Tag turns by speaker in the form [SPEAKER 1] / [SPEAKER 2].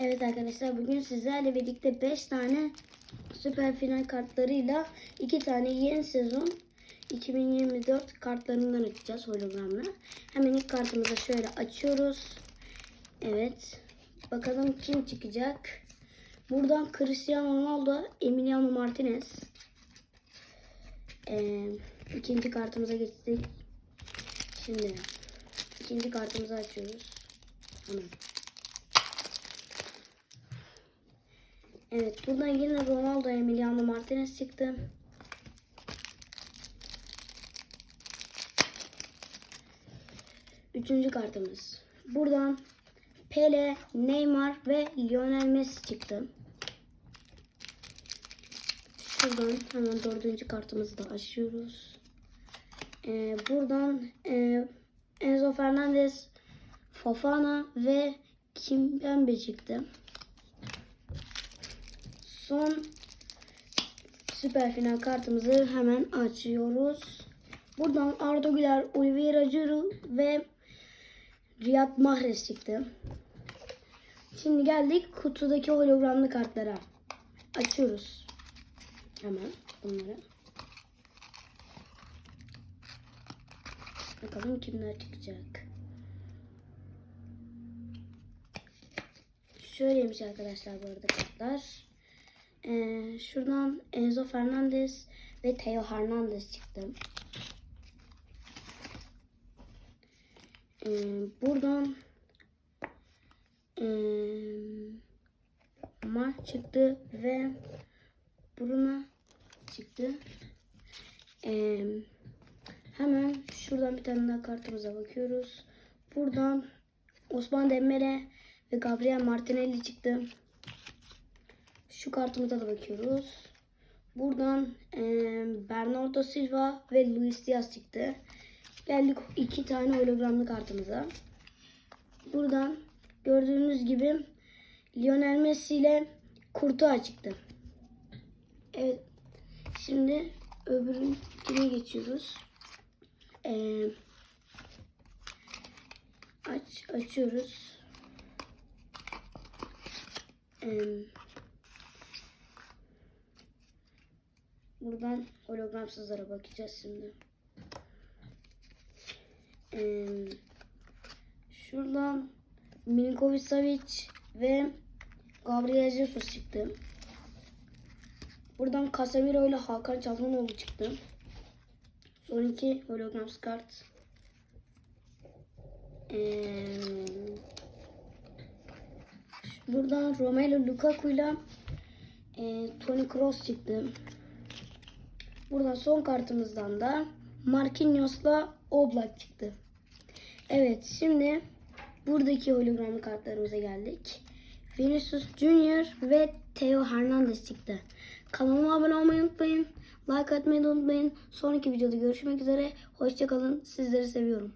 [SPEAKER 1] Evet arkadaşlar bugün sizlerle birlikte 5 tane süper final kartlarıyla 2 tane yeni sezon 2024 kartlarından açacağız hologramla. Hemen ilk kartımızı şöyle açıyoruz. Evet. Bakalım kim çıkacak. Buradan Cristiano Ronaldo, Emiliano Martinez. Ee, ikinci kartımıza geçtik. Şimdi ikinci kartımızı açıyoruz. Hemen. Evet buradan yine Ronaldo Emiliano Martinez çıktı. Üçüncü kartımız. Buradan Pele, Neymar ve Lionel Messi çıktı. Şuradan hemen dördüncü kartımızı da açıyoruz. Ee, buradan e, Enzo Fernandez, Fofana ve Kimpembe çıktı. Son süper final kartımızı hemen açıyoruz. Buradan Arda Güler, Oliveira Giroud ve Riyad Mahrez çıktı. Şimdi geldik kutudaki hologramlı kartlara. Açıyoruz. Hemen bunları. Bakalım kimler çıkacak. Şöyleymiş arkadaşlar bu arada kartlar. Ee, şuradan Enzo Fernandez ve Theo Hernandez çıktı. Ee, buradan ee, Mar çıktı ve Bruno çıktı. Ee, hemen şuradan bir tane daha kartımıza bakıyoruz. Buradan Osman Dembele ve Gabriel Martinelli çıktı. Şu kartımıza da bakıyoruz. Buradan e, Bernardo Silva ve Luis Diaz çıktı. Geldik iki tane hologramlı kartımıza. Buradan gördüğünüz gibi Lionel Messi ile Kurtuğa çıktı. Evet. Şimdi öbürünkine geçiyoruz. Ee, aç açıyoruz. Ee, buradan hologramsızlara bakacağız şimdi. Ee, şuradan Milinkovic Savic ve Gabriel Jesus çıktı. Buradan Casemiro ile Hakan Çalhanoğlu çıktı. Son iki holograms kart. Ee, buradan Romelu Lukaku ile e, Toni Kroos çıktı. Buradan son kartımızdan da Marquinhos'la Oblak çıktı. Evet şimdi buradaki hologramlı kartlarımıza geldik. Vinicius Junior ve Theo Hernandez çıktı. Kanalıma abone olmayı unutmayın. Like atmayı unutmayın. Sonraki videoda görüşmek üzere. Hoşçakalın. Sizleri seviyorum.